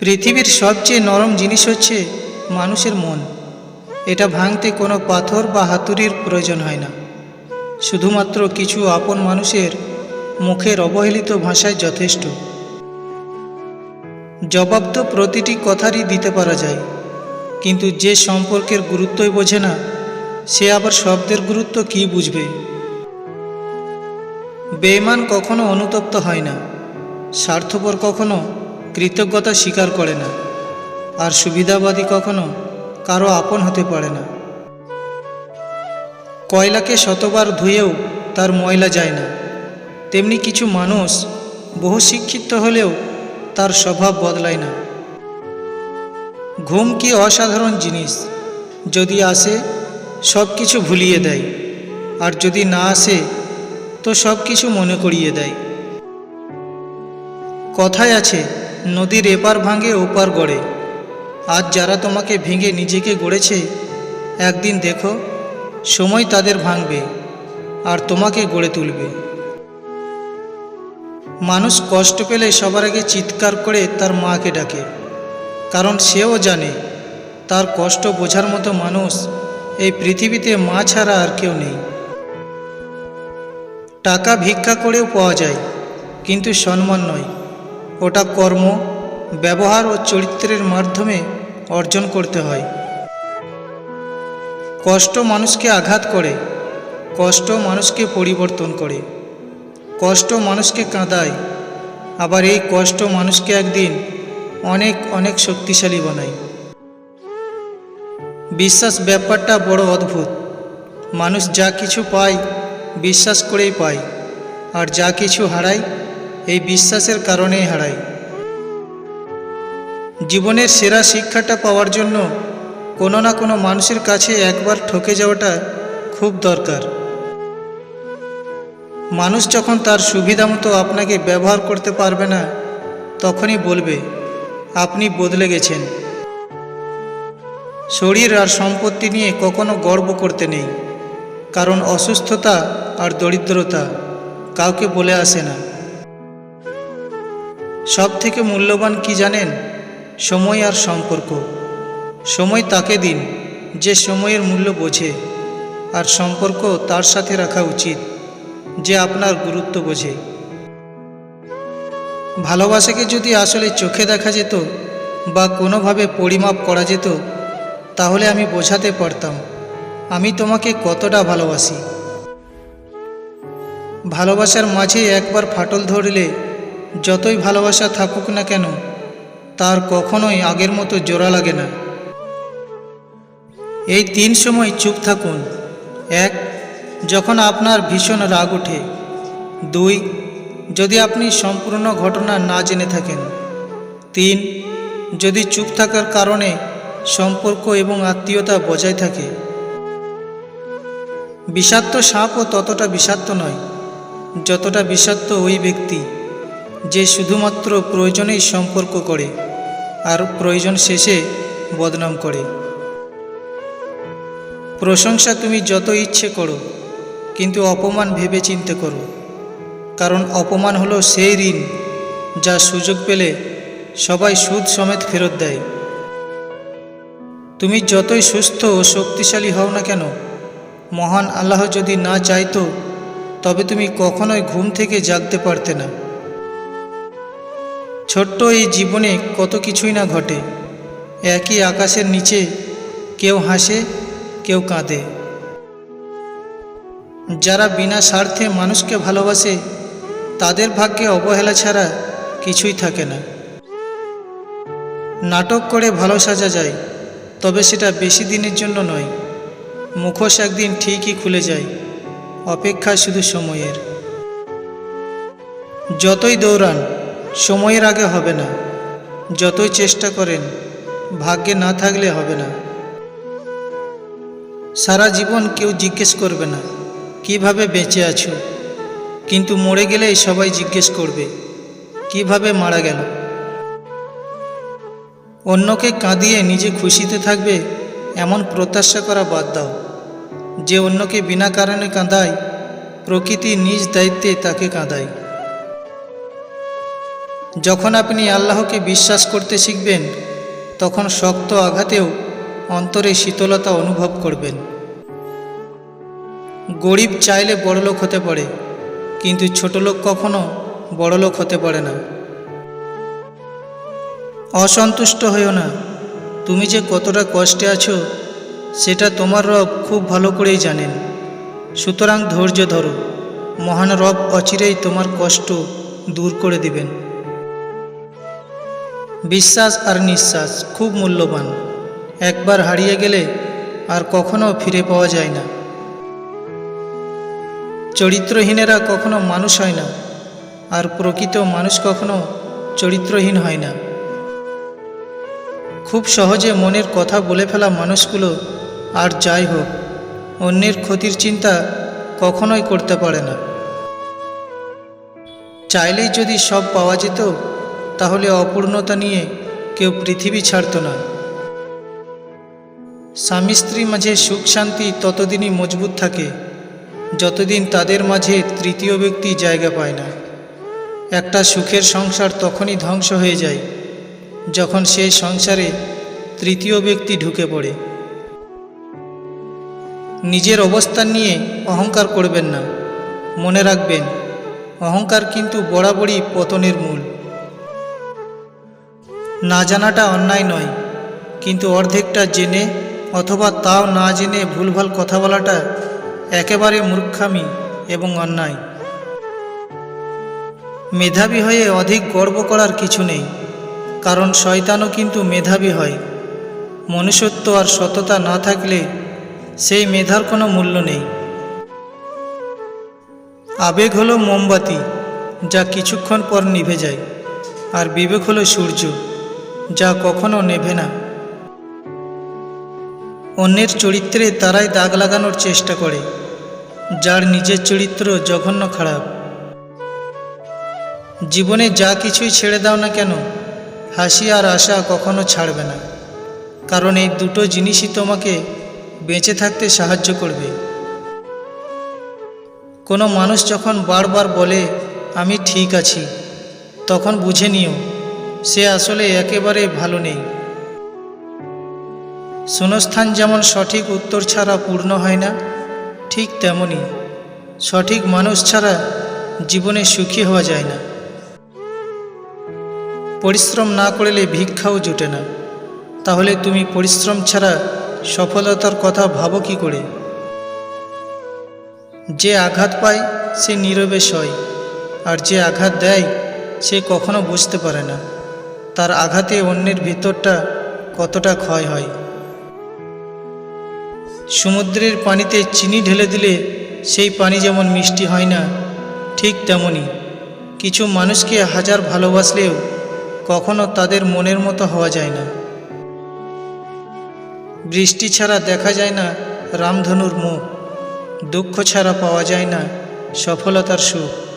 পৃথিবীর সবচেয়ে নরম জিনিস হচ্ছে মানুষের মন। এটা ভাঙতে কোনো পাথর বা হাতুড়ির প্রয়োজন হয় না। শুধুমাত্র কিছু আপন মানুষের মুখের অবহেলিত ভাষায় যথেষ্ট। জবাব তো প্রতিটি কথারই দিতে পারা যায়, কিন্তু যে সম্পর্কের গুরুত্বই বোঝে না, সে আবার শব্দের গুরুত্ব কী বুঝবে? বেঈমান কখনো অনুতপ্ত হয় না, স্বার্থপর কখনো কৃতজ্ঞতা স্বীকার করে না। আর সুবিধাবাদী কখনো কারও আপন হতে পারে না। কয়লাকে শতবার ধুয়েও তার ময়লা যায় না। তেমনি কিছু মানুষ বহু শিক্ষিত হলেও তার স্বভাব বদলায় না। ঘুম কি অসাধারণ জিনিস। যদি আসে, সব কিছু ভুলিয়ে দেয়। আর যদি না আসে, তো সব কিছু মনে করিয়ে দেয়। কথায় আছে নদীর এপার ভাঙে ওপার গড়ে। আজ যারা তোমাকে ভেঙে নিজেকে গড়েছে, একদিন দেখো, সময় তাদের ভাঙবে আর তোমাকে গড়ে তুলবে। মানুষ কষ্ট পেলে সবার আগে চিৎকার করে তার মাকে ডাকে, কারণ সেও জানে, তার কষ্ট বোঝার মতো মানুষ এই পৃথিবীতে মা ছাড়া আর কেউ নেই। টাকা ভিক্ষা করেও পাওয়া যায়, কিন্তু সম্মান নয়। ওটা কর্ম, ব্যবহার ও চরিত্রের মাধ্যমে অর্জন করতে হয়। কষ্ট মানুষকে আঘাত করে, কষ্ট মানুষকে পরিবর্তন করে। কষ্ট মানুষকে কাঁদায়, আবার এই কষ্ট মানুষকে একদিন অনেক অনেক শক্তিশালী বানায়। বিশ্বাস ব্যাপারটা বড় অদ্ভুত। মানুষ যা কিছু পায়, বিশ্বাস করেই পায়, আর যা কিছু হারায় এই বিশ্বাসের কারণেই হারায়। জীবনের সেরা শিক্ষাটা পাওয়ার জন্য কোনো না কোনো মানুষের কাছে একবার ঠকে যাওয়াটা খুব দরকার। মানুষ যখন তার সুবিধা মতো আপনাকে ব্যবহার করতে পারবে না, তখনই বলবে, আপনি বদলে গেছেন। শরীর আর সম্পত্তি নিয়ে কখনো গর্ব করতে নেই। কারণ অসুস্থতা আর দরিদ্রতা কাউকে বলে আসে না। সব থেকে মূল্যবান কি জানেন? সময় আর সম্পর্ক। সময় তাকে দিন, যে সময়ের মূল্য বোঝে, আর সম্পর্ক তার সাথে রাখা উচিত, যে আপনার গুরুত্ব বোঝে। ভালোবাসাকে যদি আসলে চোখে দেখা যেত, বা কোনোভাবে পরিমাপ করা যেত, তাহলে আমি বোঝাতে পারতাম, আমি তোমাকে কতটা ভালোবাসি। ভালোবাসার মাঝে একবার ফাটল ধরলে যতই ভালোবাসা থাকুক না কেন, তার কখনোই আগের মতো জোড়া লাগে না। এই তিন সময় চুপ থাকুন। এক, যখন আপনার ভীষণ রাগ ওঠে। দুই, যদি আপনি সম্পূর্ণ ঘটনা না জেনে থাকেন। তিন, যদি চুপ থাকার কারণে সম্পর্ক এবং আত্মীয়তা বজায় থাকে। বিষাক্ত সাপও ততটা বিষাক্ত নয়, যতটা বিষাক্ত ওই ব্যক্তি। যে শুধুমাত্র প্রয়োজনেই সম্পর্ক করে আর প্রয়োজন শেষে বদনাম করে। প্রশংসা তুমি যত ইচ্ছে করো, কিন্তু অপমান ভেবে চিনতে করো। কারণ অপমান হলো সেই ঋণ যা সুযোগ পেলে সবাই সুদ সমেত ফেরত দেয়। তুমি যতই সুস্থ ও শক্তিশালী হও না কেন, মহান আল্লাহ যদি না চাইতো, তবে তুমি কখনোই ঘুম থেকে জাগতে পারতে না। ছোট্ট এই জীবনে কত কিছুই না ঘটে। একই আকাশের নিচে কেউ হাসে, কেউ কাঁদে। যারা বিনা স্বার্থে মানুষকে ভালোবাসে, তাদের ভাগ্যে অবহেলা ছাড়া কিছুই থাকে না। নাটক করে ভালো সাজা যায়, তবে সেটা বেশি দিনের জন্য নয়। মুখোশ একদিন ঠিকই খুলে যায়, অপেক্ষা শুধু সময়ের। যতই দৌড়ান সময়ের আগে হবে না। যতই চেষ্টা করেন, ভাগ্যে না থাকলে হবে না। সারা জীবন কেউ জিজ্ঞেস করবে না, কীভাবে বেঁচে আছো? কিন্তু মরে গেলেই সবাই জিজ্ঞেস করবে, কীভাবে মারা গেল? অন্যকে কাঁদিয়ে নিজে খুশিতে থাকবে, এমন প্রত্যাশা করা বাদ দাও। যে অন্যকে বিনা কারণে কাঁদায়, প্রকৃতি নিজ দায়িত্বে তাকে কাঁদায়। যখন আপনি আল্লাহকে বিশ্বাস করতে শিখবেন, তখন শক্ত আঘাতেও অন্তরে শীতলতা অনুভব করবেন। গরিব চাইলে বড়লোক হতে পারে, কিন্তু ছোটলোক কখনো বড়লোক হতে পারে না। অসন্তুষ্ট হইও না। তুমি যে কতটা কষ্টে আছো, সেটা তোমার রব খুব ভালো করেই জানেন। সুতরাং ধৈর্য ধরো। মহান রব অচিরেই তোমার কষ্ট দূর করে দিবেন। বিশ্বাস আর নিঃশ্বাস খুব মূল্যবান। একবার হারিয়ে গেলে আর কখনো ফিরে পাওয়া যায় না। চরিত্রহীনেরা কখনো মানুষ হয় না, আর প্রকৃত মানুষ কখনো চরিত্রহীন হয় না। খুব সহজে মনের কথা বলে ফেলা মানুষগুলো আর যাই হোক, অন্যের ক্ষতির চিন্তা কখনোই করতে পারে না। চাইলেই যদি সব পাওয়া যেত তাহলে অপূর্ণতা নিয়ে কেউ পৃথিবী ছাড়ত না। স্বামী স্ত্রী মাঝে সুখ শান্তি ততদিনই মজবুত থাকে, যতদিন তাদের মাঝে তৃতীয় ব্যক্তি জায়গা পায় না। একটা সুখের সংসার তখনই ধ্বংস হয়ে যায়, যখন সেই সংসারে তৃতীয় ব্যক্তি ঢুকে পড়ে। নিজের অবস্থান নিয়ে অহংকার করবেন না, মনে রাখবেন, অহংকার কিন্তু বরাবরই পতনের মূল। না জানাটা অন্যায় নয়, কিন্তু অর্ধেকটা জেনে অথবা তাও না জেনে ভুলভাল কথা বলাটা একেবারে মূর্খামি এবং অন্যায়। মেধাবী হয়ে অধিক গর্ব করার কিছু নেই, কারণ শয়তানও কিন্তু মেধাবী হয়। মনুষ্যত্ব আর সততা না থাকলে সেই মেধার কোনো মূল্য নেই। আবেগ হলো মোমবাতি, যা কিছুক্ষণ পর নিভে যায়, আর বিবেক হলো সূর্য। যা কখনো নেভে না। অন্যের চরিত্রে তারাই দাগ লাগানোর চেষ্টা করে, যার নিজের চরিত্র জঘন্য খারাপ। জীবনে যা কিছুই ছেড়ে দাও না কেন, হাসি আর আশা কখনো ছাড়বে না। কারণ এই দুটো জিনিসই তোমাকে বেঁচে থাকতে সাহায্য করবে। কোনো মানুষ যখন বারবার বলে, আমি ঠিক আছি, তখন বুঝে নিও সে আসলে একেবারে ভালো নেই। শূন্যস্থান যেমন সঠিক উত্তর ছাড়া পূর্ণ হয় না, ঠিক তেমনই সঠিক মানুষ ছাড়া জীবনে সুখী হওয়া যায় না। পরিশ্রম না করলে ভিক্ষাও জুটে না। তাহলে তুমি পরিশ্রম ছাড়া সফলতার কথা ভাবো কি করে? যে আঘাত পায়, সে নীরবে সয়, আর যে আঘাত দেয়, সে কখনো বুঝতে পারে না। তার আঘাতে অন্যের ভিতরটা কতটা ক্ষয় হয়। সমুদ্রের পানিতে চিনি ঢেলে দিলে সেই পানি যেমন মিষ্টি হয় না, ঠিক তেমনই। কিছু মানুষকে হাজার ভালোবাসলেও কখনো তাদের মনের মতো হওয়া যায় না। বৃষ্টি ছাড়া দেখা যায় না রামধনুর মুখ, দুঃখ ছাড়া পাওয়া যায় না সফলতার সুখ।